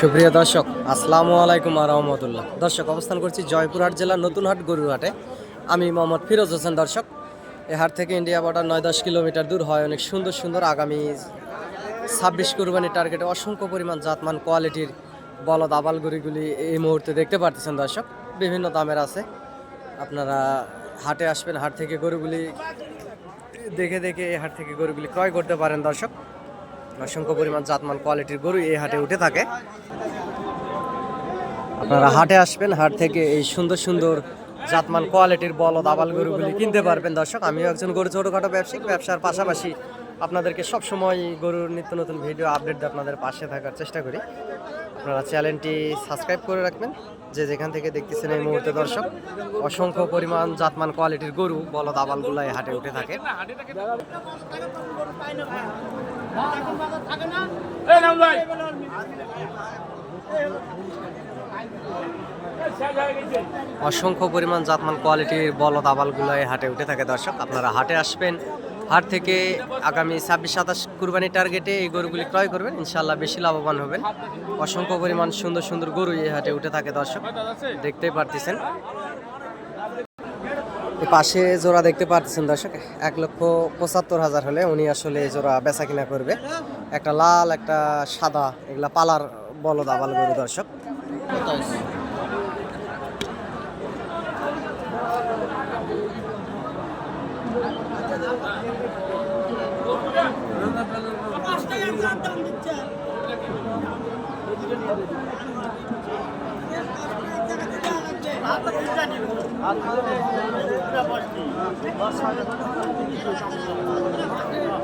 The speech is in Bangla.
সুপ্রিয় দর্শক, আসসালামু আলাইকুম রহমতুল্লাহ। দর্শক, অবস্থান করছি জয়পুরহাট জেলার নতুনহাট গরুরহাটে। আমি মোহাম্মদ ফিরোজ হোসেন দর্শক। এ হাট থেকে ইন্ডিয়া বর্ডার নয় দশ কিলোমিটার দূর হয়। অনেক সুন্দর সুন্দর আগামী ছাব্বিশ কুরবানির টার্গেটে অসংখ্য পরিমাণ জাতমান কোয়ালিটির বলদ আবাল গরুগুলি এই মুহূর্তে দেখতে পারতেছেন দর্শক। বিভিন্ন দামের আছে। আপনারা হাটে আসবেন, হাট থেকে গরুগুলি দেখে দেখে এই হাট থেকে গরুগুলি ক্রয় করতে পারেন দর্শক। অসংখ্য পরিমাণ জাতমান কোয়ালিটির গরু এই হাটে উঠে থাকে। আপনারা হাটে আসবেন হাট থেকে এই সুন্দর সুন্দর জাতমান কোয়ালিটির বলদ আবাল গরুগুলি কিনতে পারবেন। দর্শক আমিও একজন গরু ছোটোখাটো ব্যবসায়িক ব্যবসার পাশাপাশি আপনাদেরকে সবসময় গরুর নিত্য নতুন ভিডিও আপডেট দিয়ে আপনাদের পাশে থাকার চেষ্টা করি। আপনারা চ্যানেলটি সাবস্ক্রাইব করে রাখবেন। যে যেখান থেকে দেখতেছেন এই মুহূর্তে দর্শক অসংখ্য পরিমাণ জাতমান কোয়ালিটির গরু বলদ আবালগুলো এই হাটে উঠে থাকে। অসংখ্য পরিমাণ জাতমান কোয়ালিটির বলদ আবালগুলো হাটে উঠে থাকে, দর্শক। আপনারা হাটে আসবেন, হাট থেকে আগামী ছাব্বিশ সাতাশ কুরবানি টার্গেটে এই গরুগুলি ক্রয় করবেন। ইনশাল্লাহ বেশি লাভবান হবেন। অসংখ্য পরিমাণ সুন্দর সুন্দর গরু এই হাটে উঠে থাকে, দর্শক। দেখতেই পারতেছেন। পাশে জোড়া দেখতে পাচ্ছেন দর্শক, এক লক্ষ পঁচাত্তর হাজার হলে উনি আসলে জোড়া বেচা কিনা করবে। একটা লাল, একটা সাদা, এগুলা পালার বলদ আবাল গরু দর্শক। Atmalı meclislerimize başlayın. Başkanımızın gidiyor hocam.